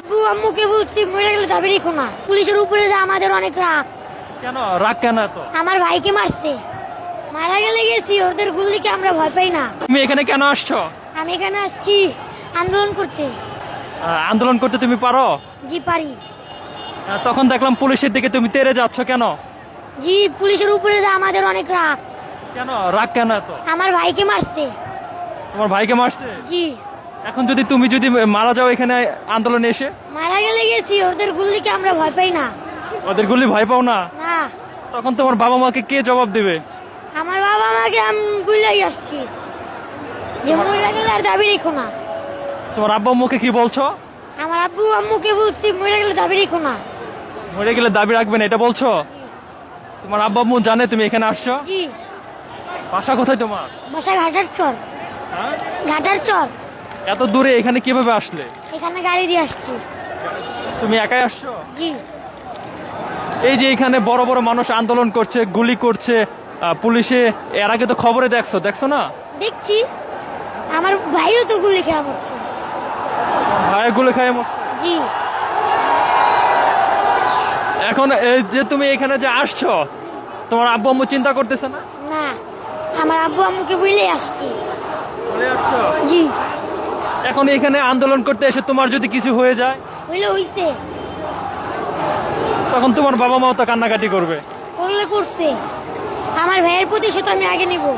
আব্বু আম্মুকে বলছি? মরে গেলে যাবে রেখো না পুলিশের উপরে যে আমাদের অনেক রাগ। কেন? রাগ কেন এত? আমার ভাইকে মারছে। মারা গেলে গেছি ওদের গুলিকে আমরা ভয় পাই না। তুমি এখানে কেন আসছো? আমি এখানে আসছি আন্দোলন করতে। আন্দোলন করতে তুমি পারো? জি পারি। তখন দেখলাম পুলিশের দিকে তুমি তেরে যাচ্ছ কেন? জি পুলিশের উপরে যে আমাদের অনেক রাগ। কেন? রাগ কেন এত? আমার ভাইকে মারছে। তোমার ভাইকে মারছে? জি। এখন যদি তুমি যদি মারা যাও এখানে আন্দোলনে এসে? মারা গেলে গেছি ওদের গুলিকে আমরা ভয় পাই না। ওদের গুলি ভয় পাও না? না। তখন তোমার বাবা মাকে কে জবাব দেবে? আমার বাবা মাকে আমি বুঝলাই আসছি। যে মরে গেলে আর দাবি রেখো না। তোমার আব্বা আম্মুকে কি বলছো? আমার আব্বু আম্মুকে বলছি মরে গেলে দাবি রেখো না। মরে গেলে দাবি রাখবেন এটা বলছো? তোমার আব্বা আম্মু জানে তুমি এখানে আসছো? জি। বাসা কোথায় তোমার? বাসা ঘাটার চর। হ্যাঁ? ঘাটার চর। এত দূরে এখানে কীভাবে আসলে? এখানে গাড়ি দিয়ে আসছি। তুমি একাই আসছো? জি। এই যে এখানে বড় বড় মানুষ আন্দোলন করছে গুলি করছে পুলিশে এর আগে তো খবরে দেখছ দেখছ না? দেখছি। আমার ভাইও তো গুলি খেয়া পড়ছে ভাই গুলি খায় মরছে। জি। এখন এই যে তুমি এখানে যে আসছো তোমার আব্বু আম্মু চিন্তা করতেছে না? না আমার আব্বু আম্মুকে বুঝলেই আসছি। চলে আসছো? জি। এখন এখানে আন্দোলন করতে এসে তোমার যদি কিছু হয়ে যায়? হইলে হইছে। তখন তোমার বাবা মাও তো কান্নাকাটি করবে। করলে করছে। আমার ভাইয়ের প্রতি প্রতিশোধ আমি আগে নিব।